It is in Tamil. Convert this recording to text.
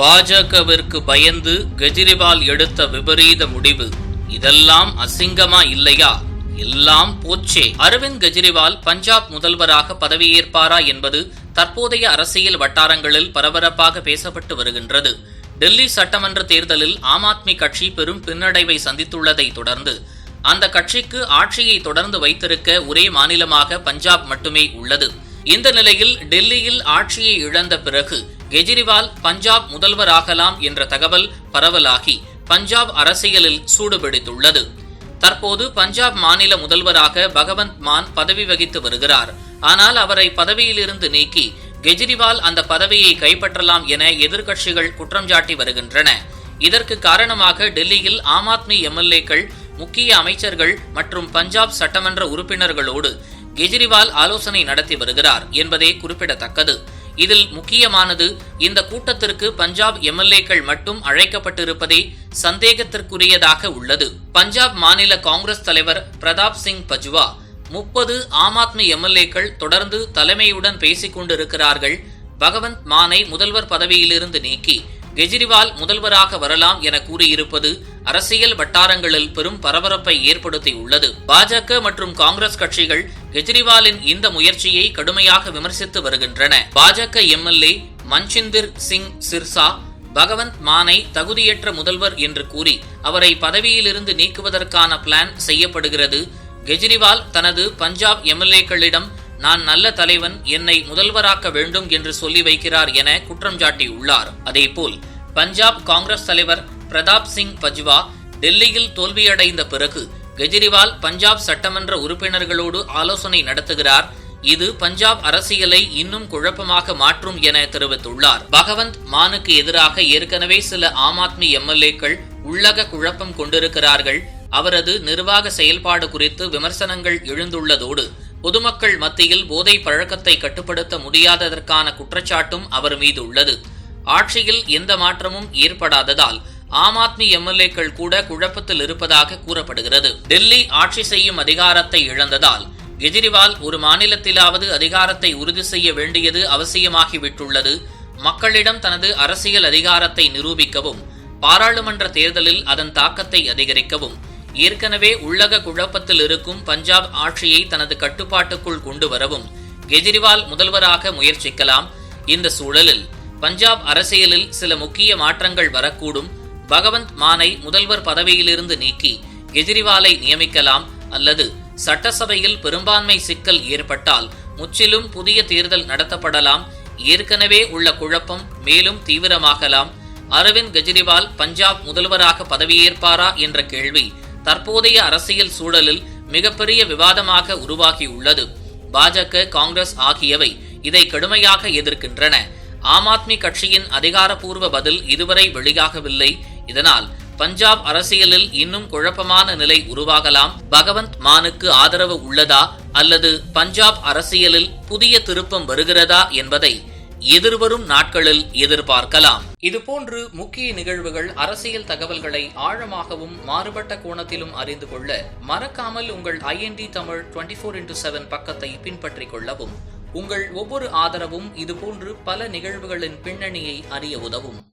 பாஜகவிற்கு பயந்து கெஜ்ரிவால் எடுத்த விபரீத முடிவு. இதெல்லாம் அசிங்கமா இல்லையா? எல்லாம் போச்சே. அரவிந்த் கெஜ்ரிவால் பஞ்சாப் முதல்வராக பதவியேற்பாரா என்பது தற்போதைய அரசியல் வட்டாரங்களில் பரபரப்பாக பேசப்பட்டு வருகின்றது. டெல்லி சட்டமன்ற தேர்தலில் ஆம் ஆத்மி கட்சி பெரும் பின்னடைவை சந்தித்துள்ளதை தொடர்ந்து அந்த கட்சிக்கு ஆட்சியை தொடர்ந்து வைத்திருக்க ஒரே மாநிலமாக பஞ்சாப் மட்டுமே உள்ளது. இந்த நிலையில் டெல்லியில் ஆட்சியை இழந்த பிறகு கெஜ்ரிவால் பஞ்சாப் முதல்வராகலாம் என்ற தகவல் பரவலாகி பஞ்சாப் அரசியலில் சூடுபிடித்துள்ளது. தற்போது பஞ்சாப் மாநில முதல்வராக பகவந்த் மான் பதவி வகித்து வருகிறார். ஆனால் அவரை பதவியிலிருந்து நீக்கி கெஜ்ரிவால் அந்த பதவியை கைப்பற்றலாம் என எதிர்க்கட்சிகள் குற்றம் சாட்டி வருகின்றன. இதற்கு காரணமாக டெல்லியில் ஆம் ஆத்மி எம்எல்ஏக்கள் முக்கிய அமைச்சர்கள் மற்றும் பஞ்சாப் சட்டமன்ற உறுப்பினர்களோடு கெஜ்ரிவால் ஆலோசனை நடத்தி வருகிறார் என்பதே குறிப்பிடத்தக்கது. இதில் முக்கியமானது இந்த கூட்டத்திற்கு பஞ்சாப் எம்எல்ஏக்கள் மட்டும் அழைக்கப்பட்டிருப்பதே சந்தேகத்திற்குரியதாக உள்ளது. பஞ்சாப் மாநில காங்கிரஸ் தலைவர் பிரதாப் சிங் பஜ்வா முப்பது ஆம் ஆத்மி எம்எல்ஏக்கள் தொடர்ந்து தலைமையுடன் பேசிக் கொண்டிருக்கிறார்கள் பகவந்த் மானை முதல்வர் பதவியிலிருந்து நீக்கி கெஜ்ரிவால் முதல்வராக வரலாம் என கூறியிருப்பது அரசியல் வட்டாரங்களில் பெரும் பரபரப்பை ஏற்படுத்தியுள்ளது. பாஜக மற்றும் காங்கிரஸ் கட்சிகள் கெஜ்ரிவாலின் இந்த முயற்சியை கடுமையாக விமர்சித்து வருகின்றன. பாஜக எம்எல்ஏ மன்சிந்தர் சிங் சிர்சா பகவந்த் மானை தகுதியற்ற முதல்வர் என்று கூறி அவரை பதவியிலிருந்து நீக்குவதற்கான பிளான் செய்யப்படுகிறது. கெஜ்ரிவால் தனது பஞ்சாப் எம்எல்ஏக்களிடம் நான் நல்ல தலைவன் என்னை முதல்வராக்க வேண்டும் என்று சொல்லி வைக்கிறார் என குற்றம் சாட்டியுள்ளார். அதேபோல் பஞ்சாப் காங்கிரஸ் தலைவர் பிரதாப் சிங் பஜ்வா டெல்லியில் தோல்வியடைந்த பிறகு கெஜ்ரிவால் பஞ்சாப் சட்டமன்ற உறுப்பினர்களோடு ஆலோசனை நடத்துகிறார். இது பஞ்சாப் அரசியலை இன்னும் குழப்பமாக மாற்றும் என தெரிவித்துள்ளார். பகவந்த் மானுக்கு எதிராக ஏற்கனவே சில ஆம் ஆத்மி எம்எல்ஏக்கள் உள்ளக குழப்பம் கொண்டிருக்கிறார்கள். அவரது நிர்வாக செயல்பாடு குறித்து விமர்சனங்கள் எழுந்துள்ளதோடு பொதுமக்கள் மத்தியில் போதை பழக்கத்தை கட்டுப்படுத்த முடியாததற்கான குற்றச்சாட்டும் அவர் மீது உள்ளது ஆட்சியில் எந்த மாற்றமும் ஏற்படாததால் ஆம் ஆத்மி எம்எல்ஏக்கள் கூட குழப்பத்தில் இருப்பதாக கூறப்படுகிறது. டெல்லி ஆட்சி செய்யும் அதிகாரத்தை இழந்ததால் கெஜ்ரிவால் ஒரு மாநிலத்திலாவது அதிகாரத்தை உறுதி செய்ய வேண்டியது அவசியமாகிவிட்டுள்ளது. மக்களிடம் தனது அரசியல் அதிகாரத்தை நிரூபிக்கவும் பாராளுமன்ற தேர்தலில் அதன் தாக்கத்தை அதிகரிக்கவும் ஏற்கனவே உள்ளக குழப்பத்தில் இருக்கும் பஞ்சாப் ஆட்சியை தனது கட்டுப்பாட்டுக்குள் கொண்டு வரவும் கெஜ்ரிவால் முதல்வராக முயற்சிக்கலாம். இந்த சூழலில் பஞ்சாப் அரசியலில் சில முக்கிய மாற்றங்கள் வரக்கூடும். பகவந்த் மானை முதல்வர் பதவியிலிருந்து நீக்கி கெஜ்ரிவாலை நியமிக்கலாம் அல்லது சட்டசபையில் பெரும்பான்மை சிக்கல் ஏற்பட்டால் முற்றிலும் புதிய தேர்தல் நடத்தப்படலாம். ஏற்கனவே உள்ள குழப்பம் மேலும் தீவிரமாகலாம். அரவிந்த் கெஜ்ரிவால் பஞ்சாப் முதல்வராக பதவியேற்பாரா என்ற கேள்வி தற்போதைய அரசியல் சூழலில் மிகப்பெரிய விவாதமாக உருவாகியுள்ளது. பாஜக காங்கிரஸ் ஆகியவை இதை கடுமையாக எதிர்க்கின்றன. ஆம் ஆத்மி கட்சியின் அதிகாரப்பூர்வ பதில் இதுவரை வெளியாகவில்லை. இதனால் பஞ்சாப் அரசியலில் இன்னும் குழப்பமான நிலை உருவாகலாம். பகவந்த் மானுக்கு ஆதரவு உள்ளதா? அல்லது பஞ்சாப் அரசியலில் புதிய திருப்பம் வருகிறதா என்பதை எதிர்வரும் நாட்களில் எதிர்பார்க்கலாம். இதுபோன்று முக்கிய நிகழ்வுகள் அரசியல் தகவல்களை ஆழமாகவும் மாறுபட்ட கோணத்திலும் அறிந்து கொள்ள மறக்காமல் உங்கள் IND Tamil twenty four into seven பக்கத்தை பின்பற்றிக் கொள்ளவும். உங்கள் ஒவ்வொரு ஆதரவும் இதுபோன்று பல நிகழ்வுகளின் பின்னணியை அறிய உதவும்.